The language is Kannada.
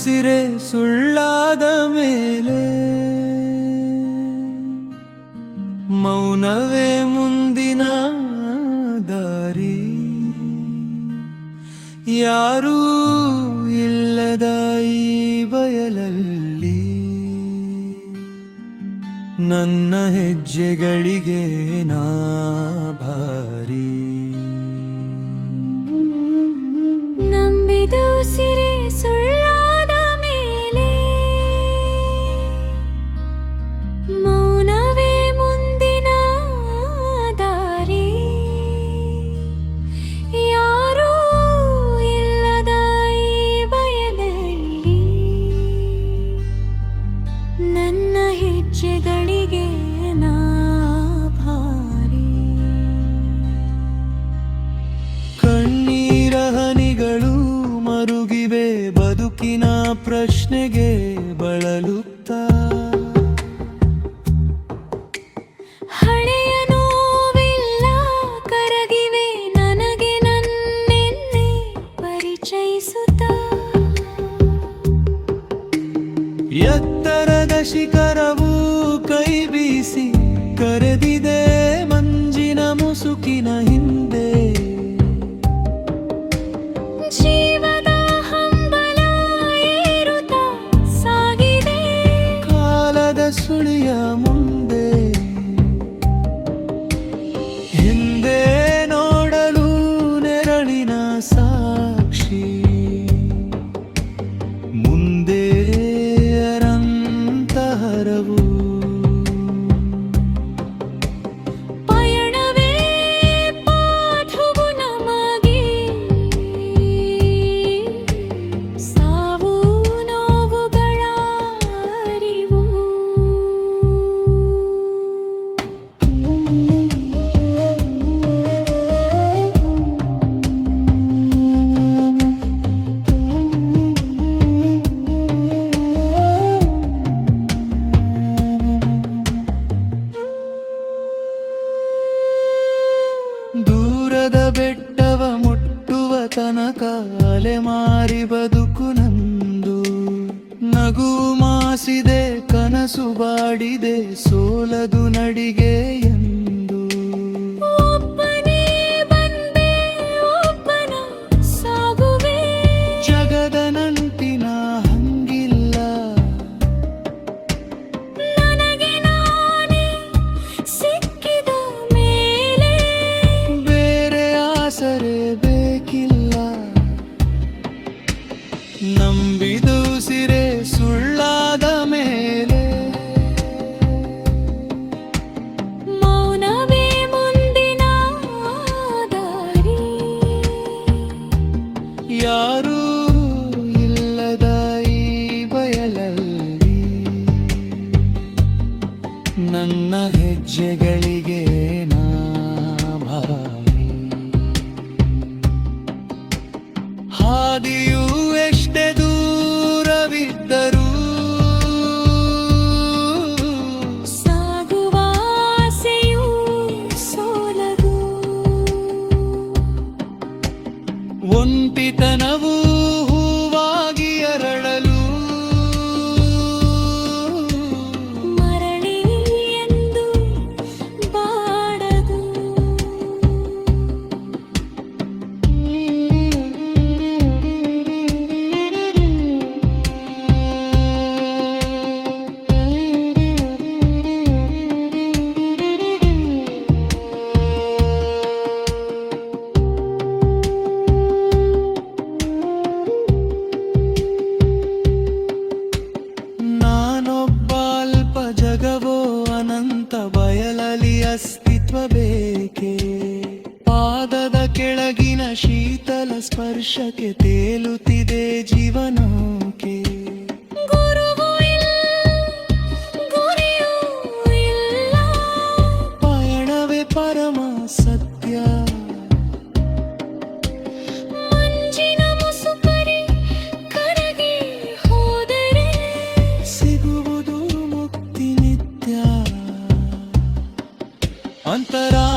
ಉಸಿರೆ ಸುಳ್ಳಾದ ಮೇಲೆ ಮೌನವೇ ಮುಂದಿನ ದಾರಿ. ಯಾರೂ ಇಲ್ಲದ ಈ ಬಯಲಲ್ಲಿ ನನ್ನ ಹೆಜ್ಜೆಗಳಿಗೆ ನಾ ಭಾರಿ. ನಂಬಿದ ಸಿರೆ ಹೆಜ್ಜೆಗಳಿಗೆ ಎತ್ತರದ ಶಿಖರವು ಕೈ ಬೀಸಿ ಕರೆದಿದೆ ಮಂಜಿನ ಮುಸುಕಿನ ಹಿಂದೆ. ದೂರದ ಬೆಟ್ಟವ ಮುಟ್ಟುವ ತನಕ ಅಲೆಮಾರಿ ಬದುಕು ನಂದು. ನಗು ಮಾಸಿದೆ ಕನಸು ಬಾಡಿದೆ ಸೋಲದು ನಡಿಗೆ ಹಾದಿಯು ಎಷ್ಟೇ ದೂರವಿದ್ದರೂ ಸಾಗುವಾಸೆಯು ಸೋಲದು. ಒಂಟಿತನವು ಶೀತಲ ಸ್ಪರ್ಶಕ್ಕೆ ತೇಲುತ್ತಿದೆ ಜೀವನಕ್ಕೆ ಪಯಣವೇ ಪರಮ ಸತ್ಯ. ಸಿಗುವುದು ಮುಕ್ತಿ ನಿತ್ಯ. ಅಂತರಾತ್ಮದಿ